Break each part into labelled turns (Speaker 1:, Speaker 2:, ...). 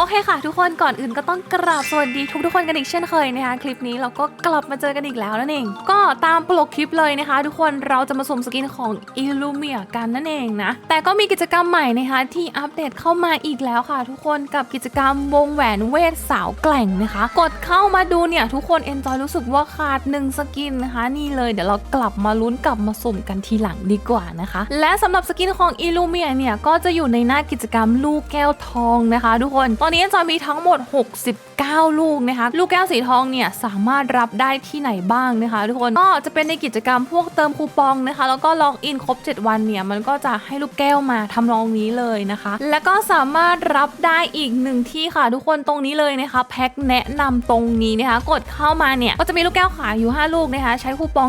Speaker 1: โอเคค่ะ ทุกคนก่อนอื่นก็ต้องกราบสวัสดีทุกทุกคนกันอีกเช่นเคยนะคะคลิปนี้เราก็กลับมาเจอกันอีกแล้วนั่นเอง ก็ตามปลกคลิปเลยนะคะ ทุกคนเราจะมาสุ่มสกินของ i l l u m i a กันนั่นเองนะแต่ก็มีกิจกรรมใหม่นะคะที่อัปเดตเข้ามาอีกแล้วค่ะ ทุกคนกับกิจกรรมวงแหวนเวทสาวแกล่งนะคะ กดเข้ามาดูเนี่ยทุกคนเอนจอยรู้สึกว่าขาดหนึ่งสกินนะคะนี่เลยเดี๋ยวเรากลับมาลุ้นกลับมาสุ่มกันทีหลังดีกว่านะคะ และสำหรับสกินของ i l l u m i a เนี่ยก็จะอยู่ในหน้ากิจกรรมลูกแก้วทองนะคะ ทุกคนตอนนี้อนจอยมีทั้งหมด 60 9 ลูกนะคะ ลูกแก้วสีทองเนี่ยสามารถรับได้ที่ไหนบ้างนะคะ ทุกคนก็จะเป็นในกิจกรรมพวกเติมคูปองนะคะ แล้วก็ล็อกอินครบ 7 วันเนี่ยมันก็จะให้ลูกแก้วมาทำรองนี้เลยนะคะ แล้วก็สามารถรับได้อีกหนึ่งที่ค่ะ ทุกคนตรงนี้เลยนะคะแพ็คแนะนำตรงนี้นะคะ กดเข้ามาเนี่ยก็จะมีลูกแก้วขายอยู่ 5 ลูกนะคะ ใช้คูปอง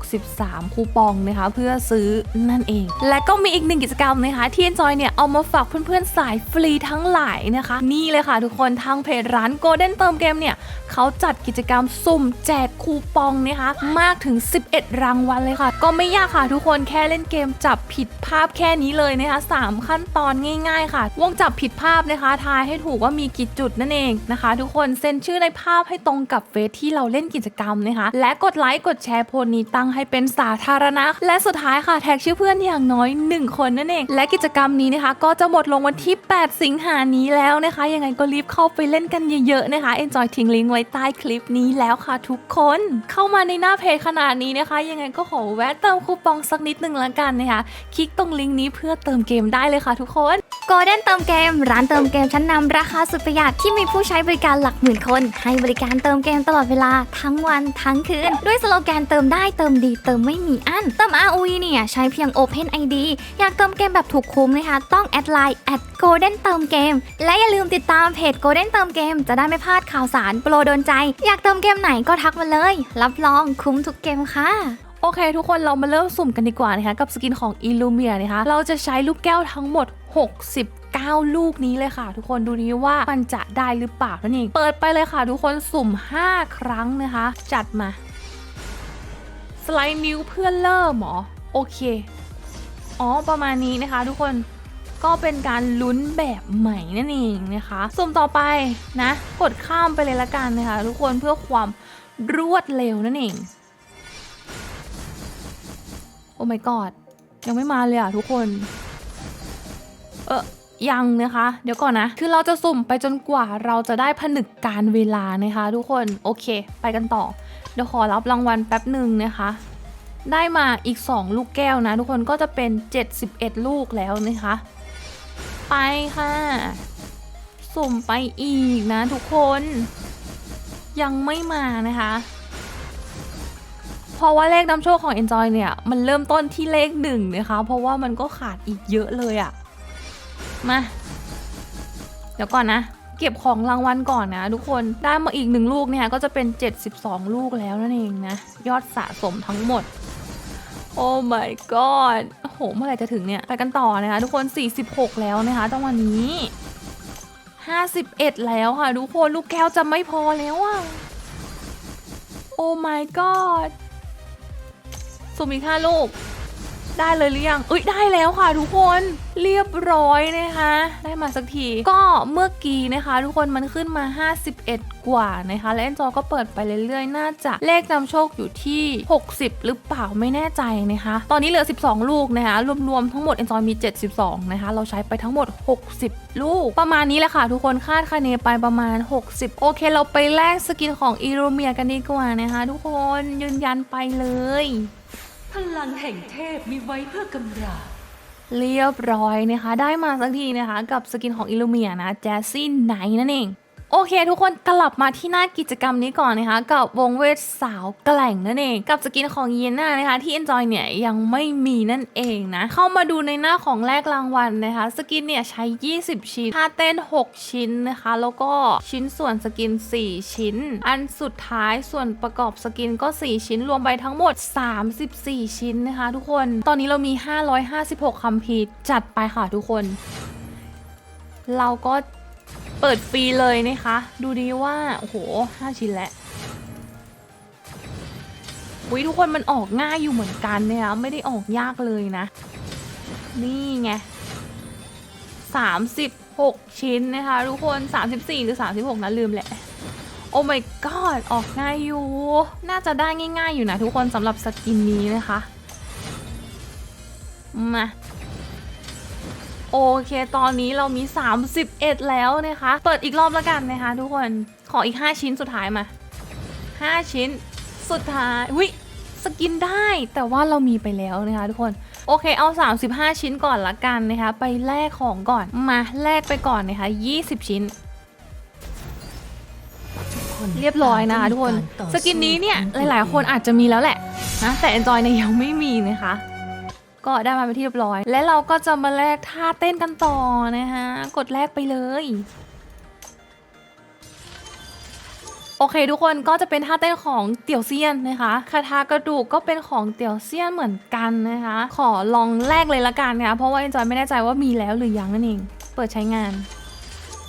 Speaker 1: 163 คูปองนะคะ เพื่อซื้อนั่นเอง และก็มีอีกหนึ่งกิจกรรมนะคะที่ Enjoy เนี่ยเอามาฝากเพื่อนๆสายฟรีทั้งหลายนะคะ นี่เลยค่ะ ทุกคนทางเพจร้าน Golden เติมเกมเนี่ยเขาจัดกิจกรรมสุ่มแจกคูปองนะคะมากถึง 11 รางวัลเลยค่ะ ก็ไม่ยากค่ะทุกคนแค่เล่นเกมจับผิดภาพแค่นี้เลยนะคะ3ขั้นตอนง่าย ๆ ค่ะ วงจับผิดภาพนะคะ ทายให้ถูกว่ามีกี่จุดนั่นเองนะคะ ทุกคนเซ็นชื่อในภาพให้ตรงกับเฟซที่เราเล่นกิจกรรมนะคะ และกดไลค์กดแชร์โพสต์นี้ตั้งให้เป็นสาธารณะ และสุดท้ายค่ะแท็กชื่อเพื่อนอย่างน้อย 1 คนนั่นเองและกิจกรรมนี้นะคะ ก็จะหมดลงวันที่ 8 สิงหานี้แล้วนะคะ ยังไงก็รีบเข้าไปเล่นกันเเยอะๆนะคะ Enjoy ทิ้งลิงก์ไว้ใต้คลิปนี้แล้วค่ะทุกคน เข้ามาในหน้าเพจขนาดนี้นะคะ ยังไงก็ขอแวะเติมคูปองสักนิดนึงละกันนะคะ คลิกตรงลิงก์นี้เพื่อเติมเกมได้เลยค่ะทุกคน
Speaker 2: โกลเด้นเติมเกม ร้านเติมเกมชั้นนำราคาสุดประหยัดที่มีผู้ใช้บริการหลักหมื่นคน ให้บริการเติมเกมตลอดเวลาทั้งวันทั้งคืน ด้วยสโลแกนเติมได้เติมดีเติมไม่มีอันเติม ROE เนี่ยใช้เพียง Open ID อยากเติมเกมแบบถูกคุ้มนะคะ ต้องแอดไลน์แอดโกลเด้นเติมเกม และอย่าลืมติดตามเพจโกลเด้นเติมเกมจะได้ไม่พลาดข่าวสารโปรโดนใจ อยากเติมเกมไหนก็ทักมาเลย รับรองคุ้มทุกเกมค่ะ
Speaker 1: โอเค ทุกคนเรามาเริ่มสุ่มกันดีกว่านะคะกับสกินของ i l l u m i a นะคะเราจะใช้ลูกแก้วทั้งหมด69ลูกนี้เลยค่ะ ทุกคนดูนี้ว่ามันจะได้หรือเปล่านั่นเองเปิดไปเลยค่ะ ทุกคนสุ่ม 5 ครั้งนะคะ จัดมาสไลด์นิ้วเพื่อเริ่มหรอโอเค อ๋อประมาณนี้นะคะ ทุกคน ก็เป็นการลุ้นแบบใหม่นั่นเองนะคะสุ่มต่อไปนะ กดข้ามไปเลยละกันนะคะ ทุกคนเพื่อความรวดเร็วนั่นเอง โอ้ my god ยังไม่มาเลยอะทุกคน เออยังนะคะ เดี๋ยวก่อนนะ คือเราจะสุ่มไปจนกว่าเราจะได้ผนึกการเวลานะคะ ทุกคน โอเค ไปกันต่อ เดี๋ยวขอรับรางวัลแป๊บหนึ่งนะคะ ได้มาอีก 2 ลูกแก้วนะ ทุกคนก็จะเป็น 71 ลูกแล้วนะคะ ไปค่ะ สุ่มไปอีกนะทุกคน ยังไม่มานะคะ เพราะว่าเลขนำโชคของ Enjoy เนี่ย มันเริ่มต้นที่เลขหนึ่งนะคะ เพราะว่ามันก็ขาดอีกเยอะเลยอะมา เดี๋ยวก่อนนะเก็บของรางวัลก่อนนะทุกคนได้มาอีกหนึ่งลูกเนี่ยก็จะเป็น 72 ลูกแล้วนั่นเองนะ ยอดสะสมทั้งหมด โอ้ my god โอ้โหเมื่อไหร่จะถึงเนี่ย ไปกันต่อนะคะทุกคน 46 แล้วนะคะจังวันี้ 51 แล้วค่ะทุกคนลูกแก้วจะไม่พอแล้วอะโอ้ my god สุ่มอีกห้าลูก ได้เลยหรือยังเอ้ยได้แล้วค่ะทุกคนเรียบร้อยนะคะ ได้มาสักที ก็เมื่อกี้นะคะ ทุกคนมันขึ้นมา 51 กว่านะคะ และเอ็นจอก็เปิดไปเรื่อยๆ น่าจะเลขนำโชคอยู่ที่ 60 หรือเปล่าไม่แน่ใจนะคะ ตอนนี้เหลือ 12 ลูกนะคะรวมๆทั้งหมดเอ็นจอยมี 72 นะคะ เราใช้ไปทั้งหมด 60 ลูก ประมาณนี้แหละค่ะ ทุกคนคาดคะเนไปประมาณ 60 โอเค เราไปแลกสกินของอีโรเมียกันดีกว่านะคะ ทุกคนยืนยันไปเลย
Speaker 3: พลังแห่งเทพมีไว้เพื่อกำราบ
Speaker 1: เรียบร้อยนะคะ ได้มาสักทีนะคะ กับสกินของอิลูเมียนะแจสซี่ไนนั่นเอง โอเค ทุกคนกลับมาที่หน้ากิจกรรมนี้ก่อนนะคะ กับวงเวทสาวแกล่งนั่นเอง กับสกินของเยน่านะคะ ที่ Enjoy เนี่ยยังไม่มีนั่นเองนะ เข้ามาดูในหน้าของแลกรางวัลนะคะ สกินเนี่ยใช้ 20 ชิ้นท่าเต้น 6 ชิ้นนะคะ แล้วก็ชิ้นส่วนสกิน 4 ชิ้น อันสุดท้ายส่วนประกอบสกินก็ 4 ชิ้นรวมไปทั้งหมด 34 ชิ้นนะคะ ทุกคนตอนนี้เรามี 556คัมภีร์จัดไปค่ะทุกคน เราก็ เปิดฟรีเลยนะคะ ดูดีว่า โอ้โห5ชิ้นแล้วอุ้ยทุกคนมันออกง่ายอยู่เหมือนกันเนี่ยไม่ได้ออกยากเลยนะ นี่ไง30 6ชิ้นนะคะทุกคน34หรือ36นะลืมแหละโอ้ my god ออกง่ายอยู่ น่าจะได้ง่ายๆอยู่นะทุกคนสำหรับสกินนี้นะคะ มา โอเค ตอนนี้เรามี 31 แล้วนะคะ เปิดอีกรอบแล้วกันนะคะ ทุกคน ขออีก 5 ชิ้นสุดท้ายมา 5 ชิ้นสุดท้ายวิสกินได้แต่ว่าเรามีไปแล้วนะคะทุกคน โอเคเอา 35 ชิ้นก่อนละกันนะคะ ไปแลกของก่อน มาแลกไปก่อนนะคะ 20 ชิ้นเรียบร้อยนะคะทุกคน สกินนี้เนี่ยหลายๆ คนอาจจะมีแล้วแหละนะแต่ Enjoy เนี่ยยังไม่มีนะคะ ก็ได้มาเป็นที่เรียบร้อย และเราก็จะมาแลกท่าเต้นกันต่อนะคะกดแลกไปเลยโอเคทุกคนก็จะเป็นท่าเต้นของเตี่ยวเซียนนะคะคาทากระดูกก็เป็นของเตี่ยวเซียนเหมือนกันนะคะ ขอลองแลกเลยละกันนะคะเพราะว่าเอนจอยไม่แน่ใจว่ามีแล้วหรือยังนั่นเอง เปิดใช้งาน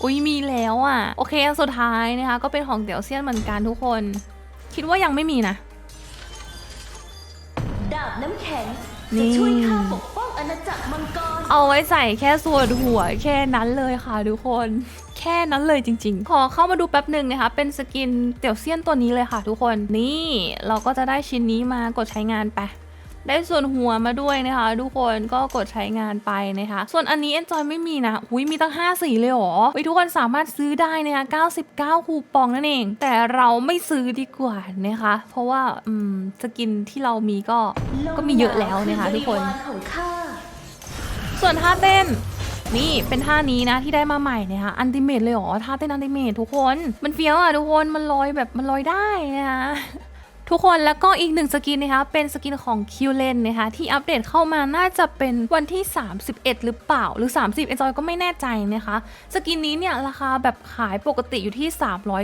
Speaker 1: อุ้ยมีแล้วอะ โอเคอันสุดท้ายนะคะ ก็เป็นของเตี่ยวเซียนเหมือนกันทุกคน คิดว่ายังไม่มีนะ
Speaker 3: ดาบน้ำแข็ง จะช่วยข้าปกป้องอาณาจักรมังกร
Speaker 1: เอาไว้ใส่แค่ส่วนหัวแค่นั้นเลยค่ะทุกคน แค่นั้นเลยจริงๆ ขอเข้ามาดูแป๊บหนึ่งนะคะ เป็นสกินเตี่ยวเซียนตัวนี้เลยค่ะทุกคนนี่เราก็จะได้ชิ้นนี้มากดใช้งานไป ได้ส่วนหัวมาด้วยนะคะทุกคนก็กดใช้งานไปนะคะ ส่วนอันนี้ Enjoy ไม่มีนะหุยมีตั้ง 5 สีเลยหรอเฮ้ยทุกคนสามารถซื้อได้นะคะ99 คูปองนั่นเอง แต่เราไม่ซื้อดีกว่านะคะ เพราะว่าอืมสกินที่เรามีก็ก็มีเยอะแล้วนะคะทุกคน ส่วนท่าเต้นนี่เป็นท่านี้นะที่ได้มาใหม่นะคะอันติเมตเลยหรอท่าเต้นอันติเมตทุกคน มันเฟี้ยวอะทุกคนมันลอยแบบมันลอยได้นะคะ ทุกคนแล้วก็อีกหนึ่งสกินนะคะเป็นสกินของคิวเลนนะคะที่อัปเดตเข้ามาน่าจะเป็นวันที่ 31 หรือเปล่าหรือ 30เอนจอยก็ไม่แน่ใจนะคะสกินนี้เนี่ยราคาแบบขายปกติอยู่ที่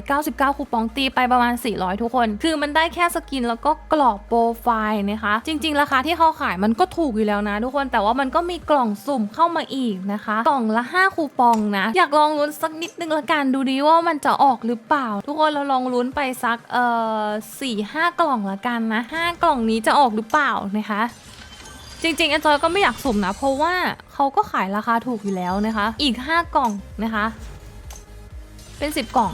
Speaker 1: 399 คูปองตีไปประมาณ 400 ทุกคน คือมันได้แค่สกินแล้วก็กรอบโปรไฟล์นะคะจริง ๆ ราคาที่เขาขายมันก็ถูกอยู่แล้วนะ ทุกคนแต่ว่ามันก็มีกล่องสุ่มเข้ามาอีกนะคะ กล่องละ 5 คูปองนะอยากลองลุ้นสักนิดนึงละกันดูดีว่ามันจะออกหรือเปล่า ทุกคนเราลองลุ้นไปสักเอ่อสี่ห้ากล่องละกันนะห้ากล่องนี้จะออกหรือเปล่านะคะ จริงๆแอนจอยก็ไม่อยากสุ่มนะ เพราะว่าเขาก็ขายราคาถูกอยู่แล้วนะคะ อีก 5 กล่องนะคะ เป็น 10 กล่อง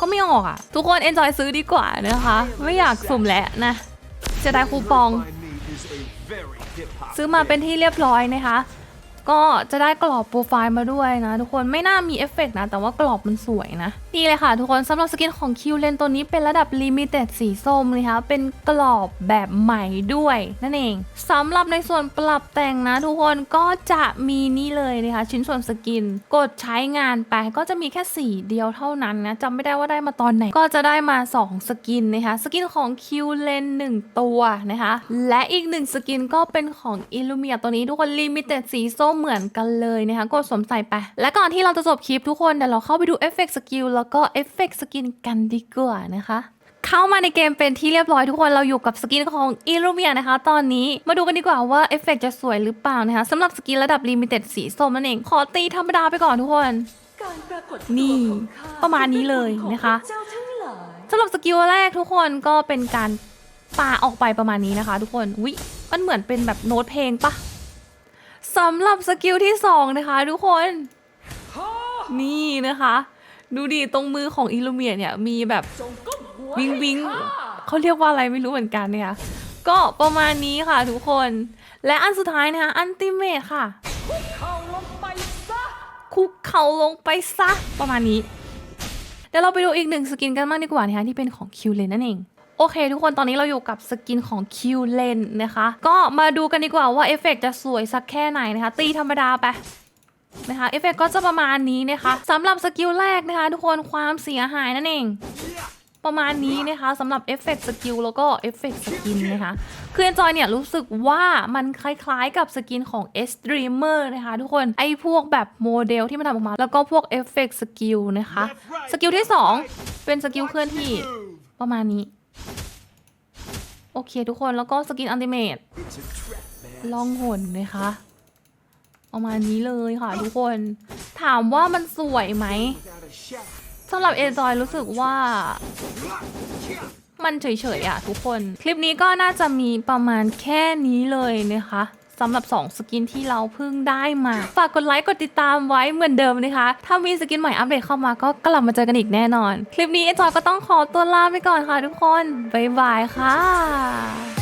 Speaker 1: ก็ไม่ออกอะ่ะ ทุกคนเอนจอยซื้อดีกว่านะคะ ไม่อยากสุ่มแล้วนะจะได้คูปอง ซื้อมาเป็นที่เรียบร้อยนะคะ ก็จะได้กรอบโปรไฟล์มาด้วยนะ ทุกคนไม่น่ามีเอฟเฟกต์นะ แต่ว่ากรอบมันสวยนะนี่เลยค่ะ ทุกคนสำหรับสกินของคิวเลนตัวนี้เป็นระดับลิมิเต็ดสีส้มนะคะเป็นกรอบแบบใหม่ด้วย นั่นเองสำหรับในส่วนปรับแต่งนะ ทุกคนก็จะมีนี่เลยนะคะชิ้นส่วนสกินกดใช้งานไปก็จะมีแค่สีเดียวเท่านั้นนะจำไม่ได้ว่าได้มาตอนไหน ก็จะได้มา 2 สกินนะคะสกินของคิวเลน1ตัวนะคะและอีกหนึ่งสกินก็เป็นของอิลูเมียตัวนี้ทุกคนลิมิเต็ดสีส้มเหมือนกันเลยนะคะกดสวมใส่ไป และก่อนที่เราจะจบคลิปทุกคนเดี๋ยวเราเข้าไปดูเอฟเฟกต์สกิลแล้วก็เอฟเฟกต์สกินกันดีกว่านะคะเข้ามาในเกมเป็นที่เรียบร้อยทุกคนเราอยู่กับสกินของอิลูเมียนะคะ ตอนนี้มาดูกันดีกว่าว่าเอฟเฟกต์จะสวยหรือเปล่านะคะสำหรับสกินระดับลิมิเต็ดสีส้มนั่นเอง ขอตีธรรมดาไปก่อนทุกคน นี่ ประมาณนี้เลยนะคะสำหรับสกิลแรกทุกคนก็เป็นการปาออกไปประมาณนี้นะคะ ทุกคนวิมันเหมือนเป็นแบบโน้ตเพลงปะ สำหรับสกิลที่สองนะคะทุกคน นี่นะคะ ดูดิตรงมือของอิลูเมียเนี่ยมีแบบ
Speaker 3: วิ
Speaker 1: งวิงเขาเรียกว่าอะไรไม่รู้เหมือนกันเนี่ยก็ประมาณนี้ค่ะทุกคน และอันสุดท้ายนะคะอันติเมทค่ะ
Speaker 3: เข้าลงไปซะ
Speaker 1: คุกเข่าลงไปซะประมาณนี้เดี๋ยวเราไปดูอีกหนึ่งสกินกันบ้างดีกว่านะคะที่เป็นของคิวเลนนั่นเอง โอเค ทุกคนตอนนี้เราอยู่กับสกินของคิวเลนนะคะ ก็มาดูกันดีกว่าว่าเอฟเฟกต์จะสวยสักแค่ไหนนะคะ ตีธรรมดาไปนะคะเอฟเฟกต์ก็จะประมาณนี้นะคะสำหรับสกิลแรกนะคะ ทุกคนความเสียหายนั่นเอง ประมาณนี้นะคะสำหรับเอฟเฟกต์สกิลแล้วก็เอฟเฟกต์สกินนะคะคือ Enjoy เนี่ยรู้สึกว่ามันคล้ายๆกับสกินของ e x t r e m e r นะคะ ทุกคนไอ้พวกแบบโมเดลที่มันทำออกมา แล้วก็พวกเอฟเฟกต์สกิลนะคะสกิลที่ 2 เป็นสกิลเคลื่อนที่ประมาณนี้ โอเคทุกคนแล้วก็สกินอันติเมตล่องหนนะคะประมาณนี้เลยค่ะทุกคน ถามว่ามันสวยไหมสำหรับเอจอยรู้สึกว่า มันเฉยๆอะทุกคน คลิปนี้ก็น่าจะมีประมาณแค่นี้เลยนะคะ สำหรับ 2 สกินที่เราเพิ่งได้มา ฝากกดไลค์กดติดตามไว้เหมือนเดิมนะคะ ถ้ามีสกินใหม่อัปเดตเข้ามาก็กลับมาเจอกันอีกแน่นอน คลิปนี้เอจอยก็ต้องขอตัวลาไปก่อนค่ะทุกคน บ๊ายบายค่ะ